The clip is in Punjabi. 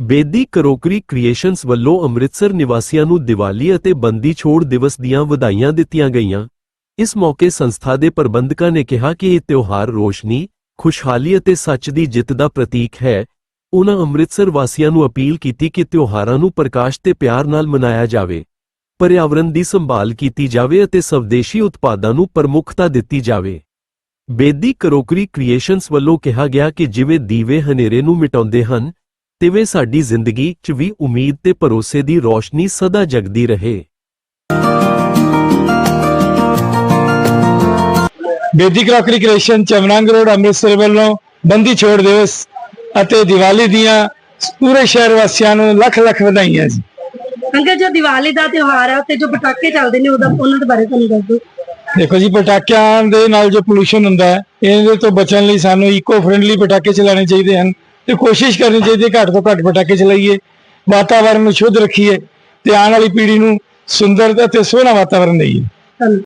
ਬੇਦੀ ਕਰੋਕਰੀ ਕ੍ਰੀਏਸ਼ਨਸ ਵੱਲੋਂ ਅੰਮ੍ਰਿਤਸਰ ਨਿਵਾਸੀਆਂ ਨੂੰ ਦੀਵਾਲੀ ਅਤੇ ਬੰਦੀ ਛੋੜ ਦਿਵਸ ਦੀਆਂ ਵਧਾਈਆਂ ਦਿੱਤੀਆਂ ਗਈਆਂ। ਇਸ ਮੌਕੇ ਸੰਸਥਾ ਦੇ ਪ੍ਰਬੰਧਕਾਂ ਨੇ ਕਿਹਾ ਕਿ ਇਹ ਤਿਉਹਾਰ ਰੋਸ਼ਨੀ, ਖੁਸ਼ਹਾਲੀ ਅਤੇ ਸੱਚ ਦੀ ਜਿੱਤ ਦਾ ਪ੍ਰਤੀਕ ਹੈ। ਉਹਨਾਂ ਅੰਮ੍ਰਿਤਸਰ ਵਾਸੀਆਂ ਨੂੰ ਅਪੀਲ ਕੀਤੀ ਕਿ ਤਿਉਹਾਰਾਂ ਨੂੰ ਪ੍ਰਕਾਸ਼ ਤੇ ਪਿਆਰ ਨਾਲ ਮਨਾਇਆ ਜਾਵੇ। ਪਰਿਆਵਰਣ ਦੀ ਸੰਭਾਲ ਕੀਤੀ ਜਾਵੇ ਅਤੇ ਸਵਦੇਸ਼ੀ ਉਤਪਾਦਾਂ ਨੂੰ ਪ੍ਰਮੁੱਖਤਾ ਦਿੱਤੀ ਜਾਵੇ। ਬੇਦੀ ਕਰੋਕਰੀ ਕ੍ਰੀਏਸ਼ਨਸ ਵੱਲੋਂ ਕਿਹਾ ਗਿਆ ਕਿ ਜਿਵੇਂ ਦੀਵੇ ਹਨੇਰੇ ਨੂੰ ਮਿਟਾਉਂਦੇ ਹਨ ਤਿਵੇਂ ਸਾਡੀ ਜ਼ਿੰਦਗੀ 'ਚ ਵੀ ਉਮੀਦ ਤੇ ਭਰੋਸੇ ਦੀ ਰੋਸ਼ਨੀ ਸਦਾ ਜਗਦੀ ਰਹੇ। Bedi crockery creation Chamrang road Amritsar ਵੱਲੋਂ ਬੰਦੀ ਛੋੜ ਦਿਵਸ ਅਤੇ ਦੀਵਾਲੀ ਦੀਆਂ ਪੂਰੇ ਸ਼ਹਿਰ ਵਾਸੀਆਂ ਨੂੰ ਲੱਖ ਲੱਖ ਵਧਾਈਆਂ ਜੀ। ਅੰਕਲ ਜੋ ਦੀਵਾਲੀ ਦਾ ਤਿਉਹਾਰ ਹੈ ਤੇ ਜੋ ਪਟਾਕੇ ਚੱਲਦੇ ਨੇ ਉਹਦਾ ਉਹਨਾਂ ਦੇ ਬਾਰੇ ਤੁਹਾਨੂੰ ਦੱਸ ਦਿਓ। ਦੇਖੋ ਜੀ ਪਟਾਕਿਆਂ ਦੇ ਨਾਲ ਜੋ ਪੋਲੂਸ਼ਨ ਹੁੰਦਾ ਹੈ ਇਹਦੇ ਤੋਂ ਬਚਣ ਲਈ ਸਾਨੂੰ ਇਕੋ ਫ੍ਰੈਂਡਲੀ ਪਟਾਕੇ ਚਲਾਉਣੇ ਚਾਹੀਦੇ ਹਨ। ਤੇ ਕੋਸ਼ਿਸ਼ ਕਰਨੀ ਚਾਹੀਦੀ ਹੈ ਘੱਟ ਤੋਂ ਘੱਟ ਪਟਾਕੇ ਚਲਾਈਏ ਵਾਤਾਵਰਣ ਨੂੰ ਸ਼ੁੱਧ ਰੱਖੀਏ ਤੇ ਆਉਣ ਵਾਲੀ ਪੀੜ੍ਹੀ ਨੂੰ ਸੁੰਦਰ ਅਤੇ ਸੋਹਣਾ ਵਾਤਾਵਰਣ ਦੇਈਏ।